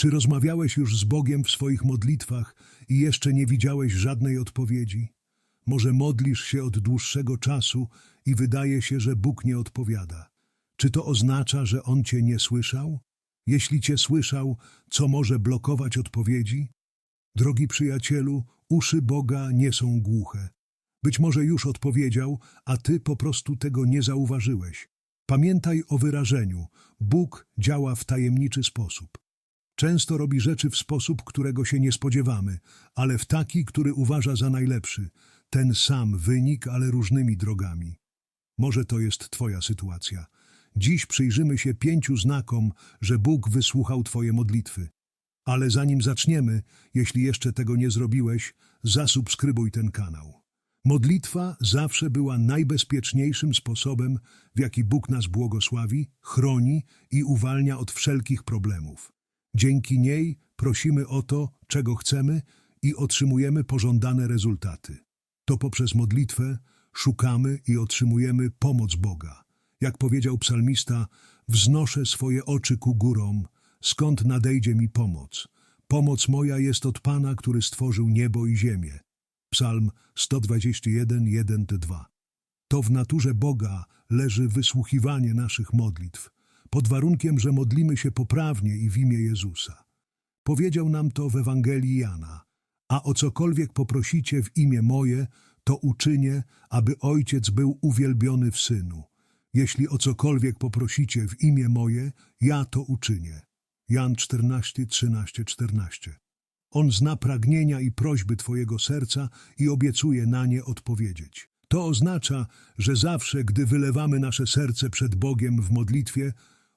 Czy rozmawiałeś już z Bogiem w swoich modlitwach i jeszcze nie widziałeś żadnej odpowiedzi? Może modlisz się od dłuższego czasu i wydaje się, że Bóg nie odpowiada. Czy to oznacza, że On cię nie słyszał? Jeśli cię słyszał, co może blokować odpowiedzi? Drogi przyjacielu, uszy Boga nie są głuche. Być może już odpowiedział, a ty po prostu tego nie zauważyłeś. Pamiętaj o wyrażeniu: Bóg działa w tajemniczy sposób. Często robi rzeczy w sposób, którego się nie spodziewamy, ale w taki, który uważa za najlepszy. Ten sam wynik, ale różnymi drogami. Może to jest Twoja sytuacja. Dziś przyjrzymy się pięciu znakom, że Bóg wysłuchał Twoje modlitwy. Ale zanim zaczniemy, jeśli jeszcze tego nie zrobiłeś, zasubskrybuj ten kanał. Modlitwa zawsze była najbezpieczniejszym sposobem, w jaki Bóg nas błogosławi, chroni i uwalnia od wszelkich problemów. Dzięki niej prosimy o to, czego chcemy i otrzymujemy pożądane rezultaty. To poprzez modlitwę szukamy i otrzymujemy pomoc Boga. Jak powiedział psalmista, wznoszę swoje oczy ku górom, skąd nadejdzie mi pomoc. Pomoc moja jest od Pana, który stworzył niebo i ziemię. Psalm 121, 1-2. To w naturze Boga leży wysłuchiwanie naszych modlitw, pod warunkiem, że modlimy się poprawnie i w imię Jezusa. Powiedział nam to w Ewangelii Jana. A o cokolwiek poprosicie w imię moje, to uczynię, aby Ojciec był uwielbiony w Synu. Jeśli o cokolwiek poprosicie w imię moje, ja to uczynię. Jan 14, 13, 14. On zna pragnienia i prośby Twojego serca i obiecuje na nie odpowiedzieć. To oznacza, że zawsze, gdy wylewamy nasze serce przed Bogiem w modlitwie,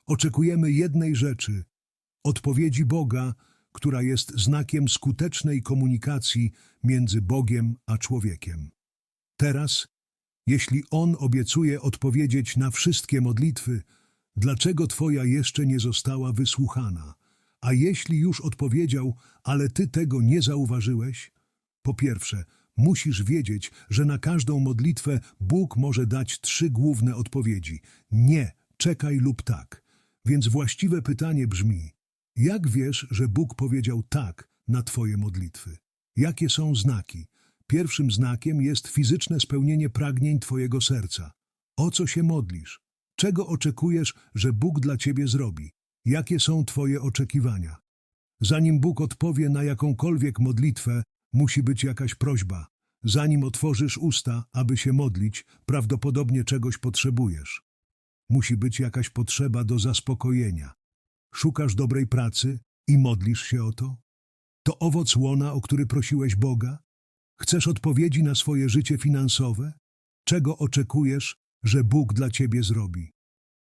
oczekujemy jednej rzeczy odpowiedzi Boga, która jest znakiem skutecznej komunikacji między Bogiem a człowiekiem. Teraz, jeśli On obiecuje odpowiedzieć na wszystkie modlitwy, dlaczego Twoja jeszcze nie została wysłuchana? A jeśli już odpowiedział, ale Ty tego nie zauważyłeś? Po pierwsze, musisz wiedzieć, że na każdą modlitwę Bóg może dać trzy główne odpowiedzi: nie, czekaj lub tak. Więc właściwe pytanie brzmi: jak wiesz, że Bóg powiedział tak na Twoje modlitwy? Jakie są znaki? Pierwszym znakiem jest fizyczne spełnienie pragnień Twojego serca. O co się modlisz? Czego oczekujesz, że Bóg dla Ciebie zrobi? Jakie są Twoje oczekiwania? Zanim Bóg odpowie na jakąkolwiek modlitwę, musi być jakaś prośba. Zanim otworzysz usta, aby się modlić, prawdopodobnie czegoś potrzebujesz. Musi być jakaś potrzeba do zaspokojenia. Szukasz dobrej pracy i modlisz się o to? To owoc łona, o który prosiłeś Boga? Chcesz odpowiedzi na swoje życie finansowe? Czego oczekujesz, że Bóg dla ciebie zrobi?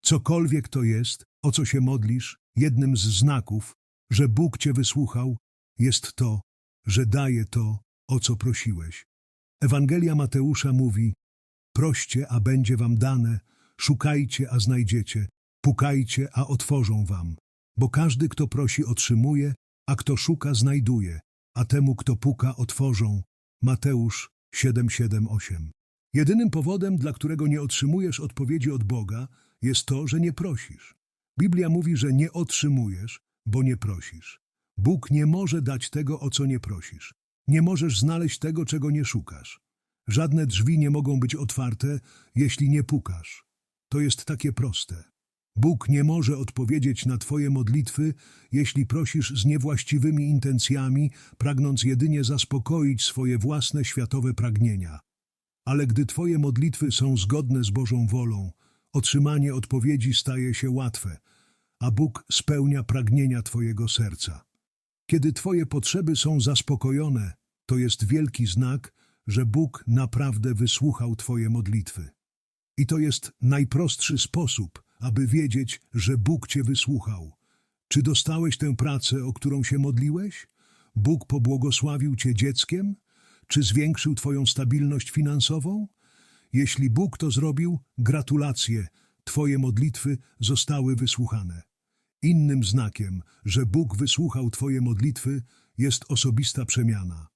Cokolwiek to jest, o co się modlisz, jednym z znaków, że Bóg cię wysłuchał, jest to, że daje to, o co prosiłeś. Ewangelia Mateusza mówi: Proście, a będzie wam dane, szukajcie, a znajdziecie, pukajcie, a otworzą wam. Bo każdy, kto prosi, otrzymuje, a kto szuka, znajduje, a temu, kto puka, otworzą. Mateusz 7:7-8. Jedynym powodem, dla którego nie otrzymujesz odpowiedzi od Boga, jest to, że nie prosisz. Biblia mówi, że nie otrzymujesz, bo nie prosisz. Bóg nie może dać tego, o co nie prosisz. Nie możesz znaleźć tego, czego nie szukasz. Żadne drzwi nie mogą być otwarte, jeśli nie pukasz. To jest takie proste. Bóg nie może odpowiedzieć na Twoje modlitwy, jeśli prosisz z niewłaściwymi intencjami, pragnąc jedynie zaspokoić swoje własne światowe pragnienia. Ale gdy Twoje modlitwy są zgodne z Bożą wolą, otrzymanie odpowiedzi staje się łatwe, a Bóg spełnia pragnienia Twojego serca. Kiedy Twoje potrzeby są zaspokojone, to jest wielki znak, że Bóg naprawdę wysłuchał Twoje modlitwy. I to jest najprostszy sposób, aby wiedzieć, że Bóg Cię wysłuchał. Czy dostałeś tę pracę, o którą się modliłeś? Bóg pobłogosławił Cię dzieckiem? Czy zwiększył Twoją stabilność finansową? Jeśli Bóg to zrobił, gratulacje, Twoje modlitwy zostały wysłuchane. Innym znakiem, że Bóg wysłuchał Twoje modlitwy, jest osobista przemiana.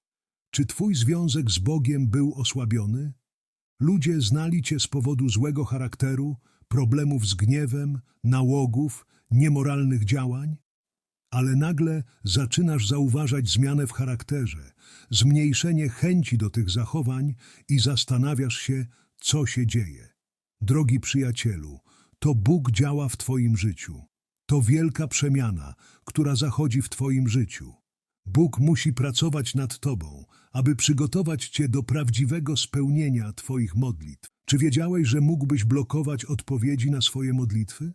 Czy Twój związek z Bogiem był osłabiony? Ludzie znali Cię z powodu złego charakteru, problemów z gniewem, nałogów, niemoralnych działań? ale nagle zaczynasz zauważać zmianę w charakterze, zmniejszenie chęci do tych zachowań i zastanawiasz się, co się dzieje. Drogi przyjacielu, to Bóg działa w Twoim życiu. To wielka przemiana, która zachodzi w Twoim życiu. Bóg musi pracować nad Tobą, aby przygotować Cię do prawdziwego spełnienia Twoich modlitw. Czy wiedziałeś, że mógłbyś blokować odpowiedzi na swoje modlitwy?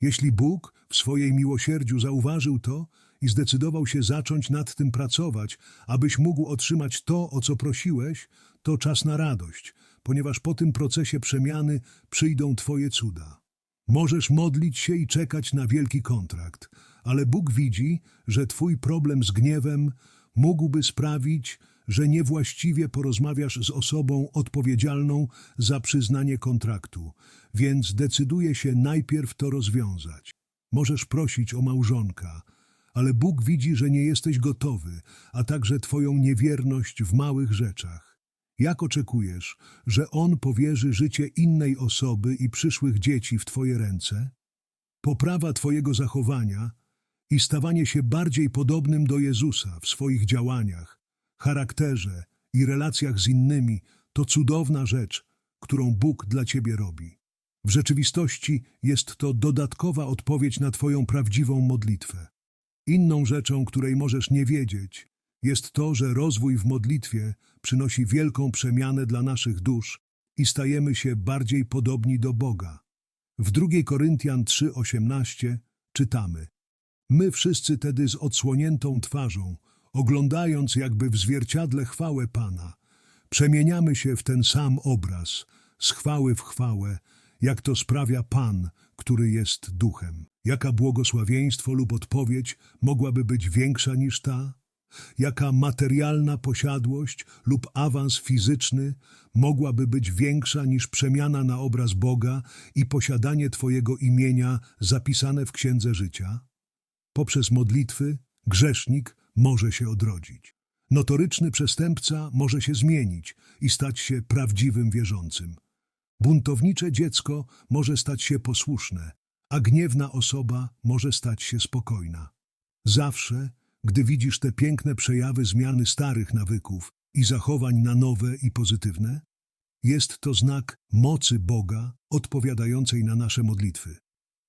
Jeśli Bóg w swojej miłosierdziu zauważył to i zdecydował się zacząć nad tym pracować, abyś mógł otrzymać to, o co prosiłeś, to czas na radość, ponieważ po tym procesie przemiany przyjdą Twoje cuda. Możesz modlić się i czekać na wielki kontrakt, ale Bóg widzi, że Twój problem z gniewem mógłby sprawić, że niewłaściwie porozmawiasz z osobą odpowiedzialną za przyznanie kontraktu, więc decyduje się najpierw to rozwiązać. Możesz prosić o małżonka, ale Bóg widzi, że nie jesteś gotowy, a także Twoją niewierność w małych rzeczach. Jak oczekujesz, że On powierzy życie innej osoby i przyszłych dzieci w Twoje ręce? Poprawa Twojego zachowania i stawanie się bardziej podobnym do Jezusa w swoich działaniach, charakterze i relacjach z innymi to cudowna rzecz, którą Bóg dla Ciebie robi. W rzeczywistości jest to dodatkowa odpowiedź na Twoją prawdziwą modlitwę. Inną rzeczą, której możesz nie wiedzieć, jest to, że rozwój w modlitwie przynosi wielką przemianę dla naszych dusz i stajemy się bardziej podobni do Boga. W 2 Koryntian 3:18 czytamy: My wszyscy tedy z odsłoniętą twarzą, oglądając jakby w zwierciadle chwałę Pana, przemieniamy się w ten sam obraz, z chwały w chwałę, jak to sprawia Pan, który jest duchem. Jaka błogosławieństwo lub odpowiedź mogłaby być większa niż ta? Jaka materialna posiadłość lub awans fizyczny mogłaby być większa niż przemiana na obraz Boga i posiadanie Twojego imienia zapisane w Księdze Życia? Poprzez modlitwy grzesznik może się odrodzić. Notoryczny przestępca może się zmienić i stać się prawdziwym wierzącym. Buntownicze dziecko może stać się posłuszne, a gniewna osoba może stać się spokojna. Zawsze, gdy widzisz te piękne przejawy zmiany starych nawyków i zachowań na nowe i pozytywne, jest to znak mocy Boga odpowiadającej na nasze modlitwy.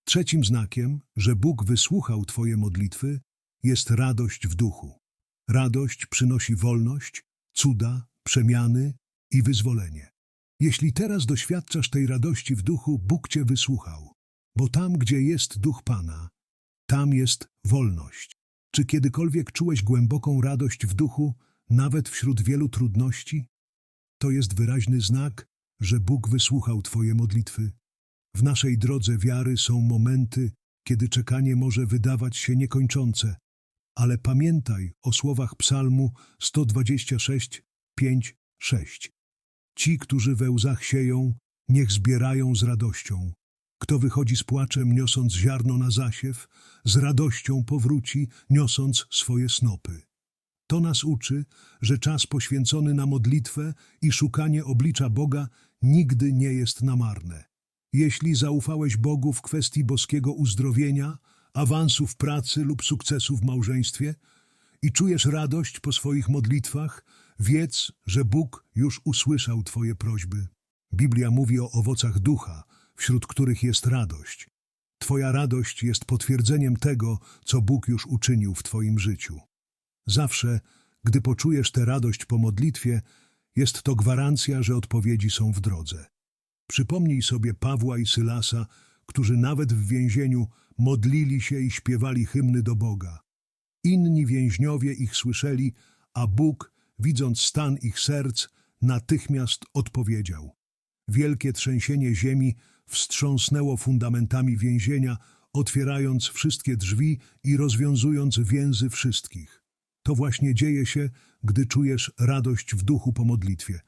Trzecim znakiem, że Bóg wysłuchał Twoje modlitwy, jest radość w duchu. Radość przynosi wolność, cuda, przemiany i wyzwolenie. Jeśli teraz doświadczasz tej radości w duchu, Bóg Cię wysłuchał, bo tam, gdzie jest duch Pana, tam jest wolność. Czy kiedykolwiek czułeś głęboką radość w duchu, nawet wśród wielu trudności? To jest wyraźny znak, że Bóg wysłuchał Twoje modlitwy. W naszej drodze wiary są momenty, kiedy czekanie może wydawać się niekończące, ale pamiętaj o słowach Psalmu 126, 5, 6. Ci, którzy we łzach sieją, niech zbierają z radością. Kto wychodzi z płaczem, niosąc ziarno na zasiew, z radością powróci, niosąc swoje snopy. To nas uczy, że czas poświęcony na modlitwę i szukanie oblicza Boga nigdy nie jest na marne. Jeśli zaufałeś Bogu w kwestii boskiego uzdrowienia, awansu w pracy lub sukcesu w małżeństwie i czujesz radość po swoich modlitwach, wiedz, że Bóg już usłyszał Twoje prośby. Biblia mówi o owocach ducha, wśród których jest radość. Twoja radość jest potwierdzeniem tego, co Bóg już uczynił w Twoim życiu. Zawsze, gdy poczujesz tę radość po modlitwie, jest to gwarancja, że odpowiedzi są w drodze. Przypomnij sobie Pawła i Sylasa, którzy nawet w więzieniu modlili się i śpiewali hymny do Boga. Inni więźniowie ich słyszeli, a Bóg, widząc stan ich serc, natychmiast odpowiedział. Wielkie trzęsienie ziemi wstrząsnęło fundamentami więzienia, otwierając wszystkie drzwi i rozwiązując więzy wszystkich. To właśnie dzieje się, gdy czujesz radość w duchu po modlitwie.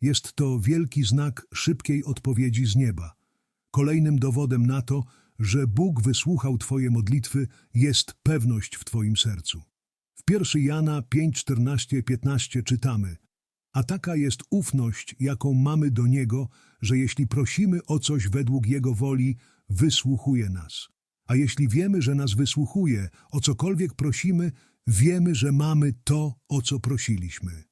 Jest to wielki znak szybkiej odpowiedzi z nieba. Kolejnym dowodem na to, że Bóg wysłuchał Twoje modlitwy, jest pewność w Twoim sercu. W 1 Jana 5, 14, 15 czytamy A taka jest ufność, jaką mamy do Niego, że jeśli prosimy o coś według Jego woli, wysłuchuje nas. A jeśli wiemy, że nas wysłuchuje, o cokolwiek prosimy, wiemy, że mamy to, o co prosiliśmy.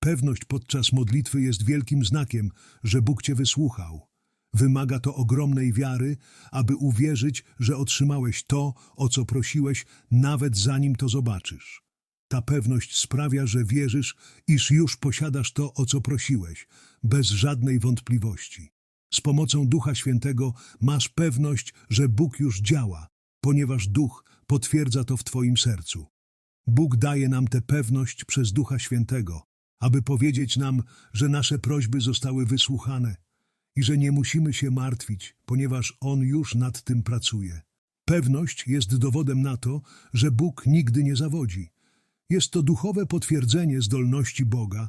Pewność podczas modlitwy jest wielkim znakiem, że Bóg Cię wysłuchał. Wymaga to ogromnej wiary, aby uwierzyć, że otrzymałeś to, o co prosiłeś, nawet zanim to zobaczysz. Ta pewność sprawia, że wierzysz, iż już posiadasz to, o co prosiłeś, bez żadnej wątpliwości. Z pomocą Ducha Świętego masz pewność, że Bóg już działa, ponieważ Duch potwierdza to w Twoim sercu. Bóg daje nam tę pewność przez Ducha Świętego, aby powiedzieć nam, że nasze prośby zostały wysłuchane i że nie musimy się martwić, ponieważ On już nad tym pracuje. Pewność jest dowodem na to, że Bóg nigdy nie zawodzi. Jest to duchowe potwierdzenie zdolności Boga,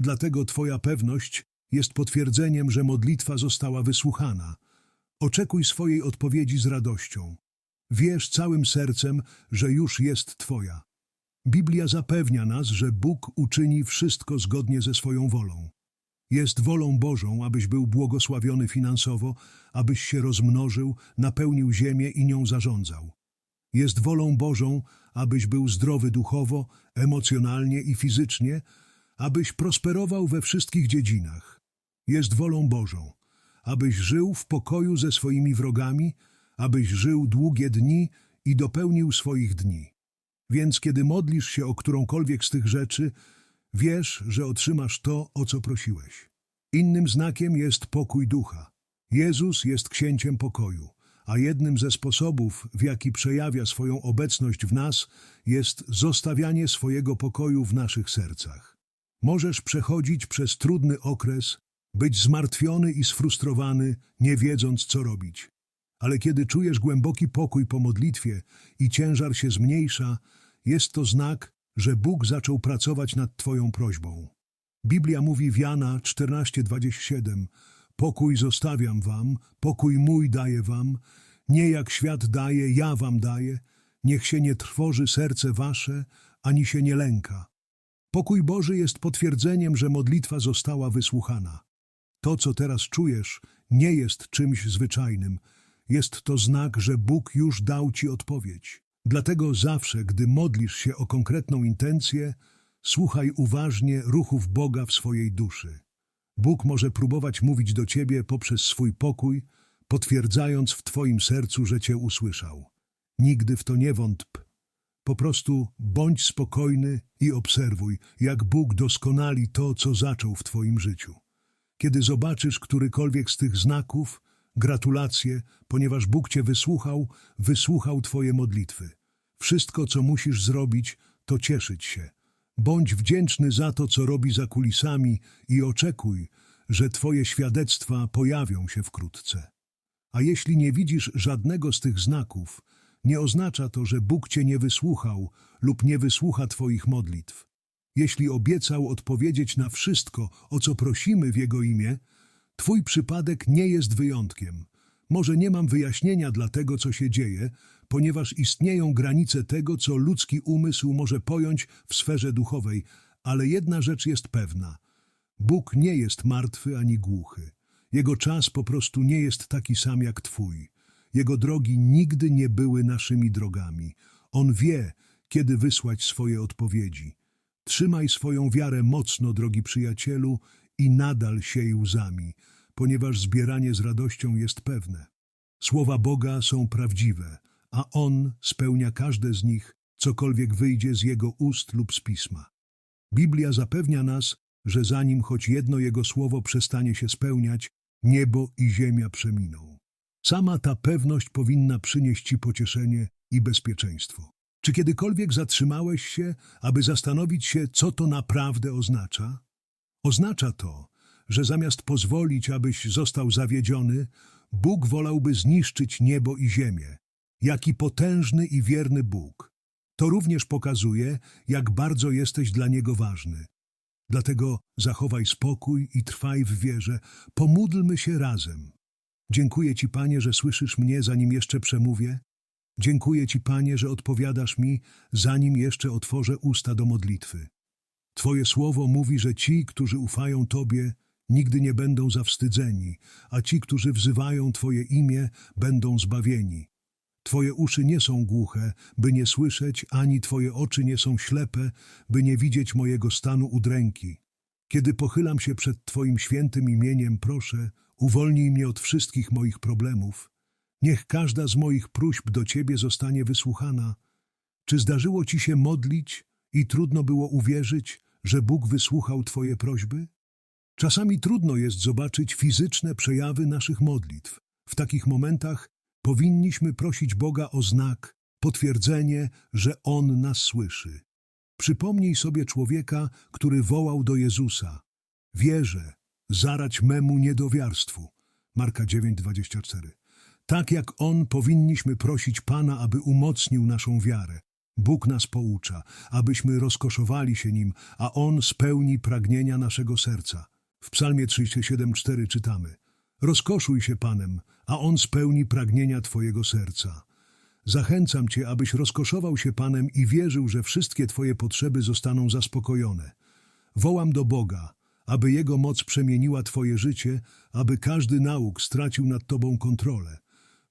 dlatego Twoja pewność jest potwierdzeniem, że modlitwa została wysłuchana. Oczekuj swojej odpowiedzi z radością. Wierz całym sercem, że już jest Twoja. Biblia zapewnia nas, że Bóg uczyni wszystko zgodnie ze swoją wolą. Jest wolą Bożą, abyś był błogosławiony finansowo, abyś się rozmnożył, napełnił ziemię i nią zarządzał. Jest wolą Bożą, abyś był zdrowy duchowo, emocjonalnie i fizycznie, abyś prosperował we wszystkich dziedzinach. Jest wolą Bożą, abyś żył w pokoju ze swoimi wrogami, abyś żył długie dni i dopełnił swoich dni. Więc kiedy modlisz się o którąkolwiek z tych rzeczy, wiesz, że otrzymasz to, o co prosiłeś. Innym znakiem jest pokój ducha. Jezus jest księciem pokoju, a jednym ze sposobów, w jaki przejawia swoją obecność w nas, jest zostawianie swojego pokoju w naszych sercach. Możesz przechodzić przez trudny okres, być zmartwiony i sfrustrowany, nie wiedząc, co robić. Ale kiedy czujesz głęboki pokój po modlitwie i ciężar się zmniejsza, jest to znak, że Bóg zaczął pracować nad Twoją prośbą. Biblia mówi w Jana 14:27 Pokój zostawiam wam, pokój mój daję wam, nie jak świat daje, ja wam daję, niech się nie trwoży serce wasze, ani się nie lęka. Pokój Boży jest potwierdzeniem, że modlitwa została wysłuchana. To, co teraz czujesz, nie jest czymś zwyczajnym. Jest to znak, że Bóg już dał ci odpowiedź. Dlatego zawsze, gdy modlisz się o konkretną intencję, słuchaj uważnie ruchów Boga w swojej duszy. Bóg może próbować mówić do ciebie poprzez swój pokój, potwierdzając w twoim sercu, że cię usłyszał. Nigdy w to nie wątp. Po prostu bądź spokojny i obserwuj, jak Bóg doskonali to, co zaczął w twoim życiu. Kiedy zobaczysz którykolwiek z tych znaków, gratulacje, ponieważ Bóg cię wysłuchał, wysłuchał twoje modlitwy. Wszystko, co musisz zrobić, to cieszyć się. Bądź wdzięczny za to, co robi za kulisami i oczekuj, że twoje świadectwa pojawią się wkrótce. A jeśli nie widzisz żadnego z tych znaków, nie oznacza to, że Bóg cię nie wysłuchał lub nie wysłucha twoich modlitw. Jeśli obiecał odpowiedzieć na wszystko, o co prosimy w Jego imię, Twój przypadek nie jest wyjątkiem. Może nie mam wyjaśnienia dla tego, co się dzieje, ponieważ istnieją granice tego, co ludzki umysł może pojąć w sferze duchowej, ale jedna rzecz jest pewna. Bóg nie jest martwy ani głuchy. Jego czas po prostu nie jest taki sam jak Twój. Jego drogi nigdy nie były naszymi drogami. On wie, kiedy wysłać swoje odpowiedzi. Trzymaj swoją wiarę mocno, drogi przyjacielu, i nadal siej łzami, ponieważ zbieranie z radością jest pewne. Słowa Boga są prawdziwe, a On spełnia każde z nich, cokolwiek wyjdzie z Jego ust lub z Pisma. Biblia zapewnia nas, że zanim choć jedno Jego słowo przestanie się spełniać, niebo i ziemia przeminą. Sama ta pewność powinna przynieść Ci pocieszenie i bezpieczeństwo. Czy kiedykolwiek zatrzymałeś się, aby zastanowić się, co to naprawdę oznacza? Oznacza to, że zamiast pozwolić, abyś został zawiedziony, Bóg wolałby zniszczyć niebo i ziemię. Jaki potężny i wierny Bóg. To również pokazuje, jak bardzo jesteś dla Niego ważny. Dlatego zachowaj spokój i trwaj w wierze. Pomódlmy się razem. Dziękuję Ci, Panie, że słyszysz mnie, zanim jeszcze przemówię. Dziękuję Ci, Panie, że odpowiadasz mi, zanim jeszcze otworzę usta do modlitwy. Twoje słowo mówi, że ci, którzy ufają Tobie, nigdy nie będą zawstydzeni, a ci, którzy wzywają Twoje imię, będą zbawieni. Twoje uszy nie są głuche, by nie słyszeć, ani Twoje oczy nie są ślepe, by nie widzieć mojego stanu udręki. Kiedy pochylam się przed Twoim świętym imieniem, proszę, uwolnij mnie od wszystkich moich problemów. Niech każda z moich próśb do Ciebie zostanie wysłuchana. Czy zdarzyło Ci się modlić i trudno było uwierzyć, że Bóg wysłuchał Twoje prośby? Czasami trudno jest zobaczyć fizyczne przejawy naszych modlitw. W takich momentach powinniśmy prosić Boga o znak, potwierdzenie, że On nas słyszy. Przypomnij sobie człowieka, który wołał do Jezusa. Wierzę, zarać memu niedowiarstwu. Marka 9:24. Tak jak On powinniśmy prosić Pana, aby umocnił naszą wiarę. Bóg nas poucza, abyśmy rozkoszowali się Nim, a On spełni pragnienia naszego serca. W psalmie 37:4 czytamy Rozkoszuj się Panem, a On spełni pragnienia Twojego serca. Zachęcam Cię, abyś rozkoszował się Panem i wierzył, że wszystkie Twoje potrzeby zostaną zaspokojone. Wołam do Boga, aby Jego moc przemieniła Twoje życie, aby każdy nauk stracił nad Tobą kontrolę.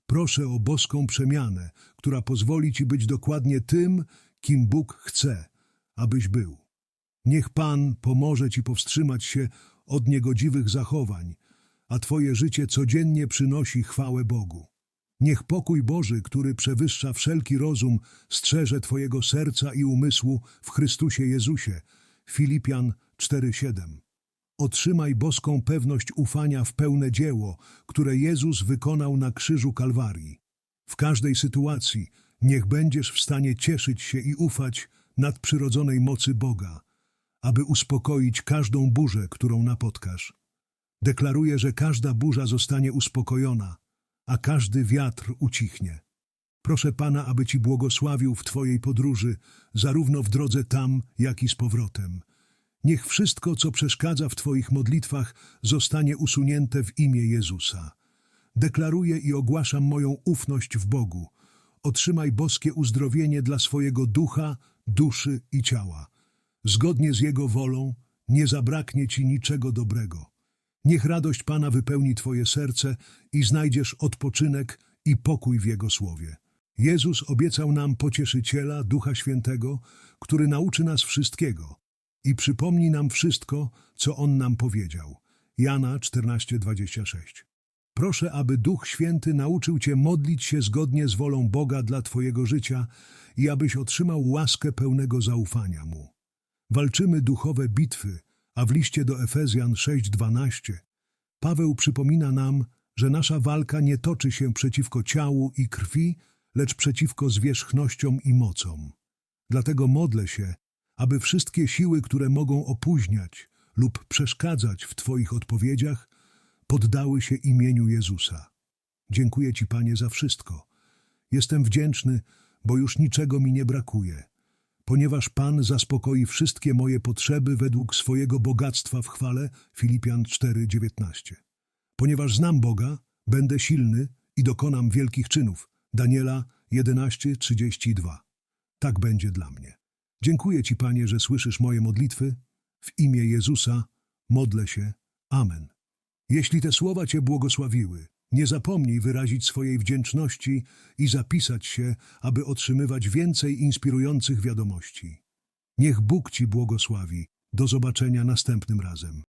Proszę o boską przemianę, która pozwoli Ci być dokładnie tym, kim Bóg chce, abyś był. Niech Pan pomoże Ci powstrzymać się od niegodziwych zachowań, a Twoje życie codziennie przynosi chwałę Bogu. Niech pokój Boży, który przewyższa wszelki rozum, strzeże Twojego serca i umysłu w Chrystusie Jezusie. Filipian 4:7. Otrzymaj boską pewność ufania w pełne dzieło, które Jezus wykonał na krzyżu Kalwarii. W każdej sytuacji niech będziesz w stanie cieszyć się i ufać nadprzyrodzonej mocy Boga, aby uspokoić każdą burzę, którą napotkasz. Deklaruję, że każda burza zostanie uspokojona, a każdy wiatr ucichnie. Proszę Pana, aby Ci błogosławił w Twojej podróży, zarówno w drodze tam, jak i z powrotem. Niech wszystko, co przeszkadza w Twoich modlitwach, zostanie usunięte w imię Jezusa. Deklaruję i ogłaszam moją ufność w Bogu. Otrzymaj boskie uzdrowienie dla swojego ducha, duszy i ciała. Zgodnie z Jego wolą nie zabraknie Ci niczego dobrego. Niech radość Pana wypełni Twoje serce i znajdziesz odpoczynek i pokój w Jego słowie. Jezus obiecał nam pocieszyciela, Ducha Świętego, który nauczy nas wszystkiego i przypomni nam wszystko, co On nam powiedział. Jana 14:26. Proszę, aby Duch Święty nauczył Cię modlić się zgodnie z wolą Boga dla Twojego życia i abyś otrzymał łaskę pełnego zaufania Mu. Walczymy duchowe bitwy, a w liście do Efezjan 6:12 Paweł przypomina nam, że nasza walka nie toczy się przeciwko ciału i krwi, lecz przeciwko zwierzchnościom i mocom. Dlatego modlę się, aby wszystkie siły, które mogą opóźniać lub przeszkadzać w Twoich odpowiedziach, poddały się imieniu Jezusa. Dziękuję Ci, Panie, za wszystko. Jestem wdzięczny, bo już niczego mi nie brakuje, ponieważ Pan zaspokoi wszystkie moje potrzeby według swojego bogactwa w chwale Filipian 4:19. Ponieważ znam Boga, będę silny i dokonam wielkich czynów. Daniela 11:32. Tak będzie dla mnie. Dziękuję Ci, Panie, że słyszysz moje modlitwy. W imię Jezusa modlę się. Amen. Jeśli te słowa Cię błogosławiły, nie zapomnij wyrazić swojej wdzięczności i zapisać się, aby otrzymywać więcej inspirujących wiadomości. Niech Bóg Ci błogosławi. Do zobaczenia następnym razem.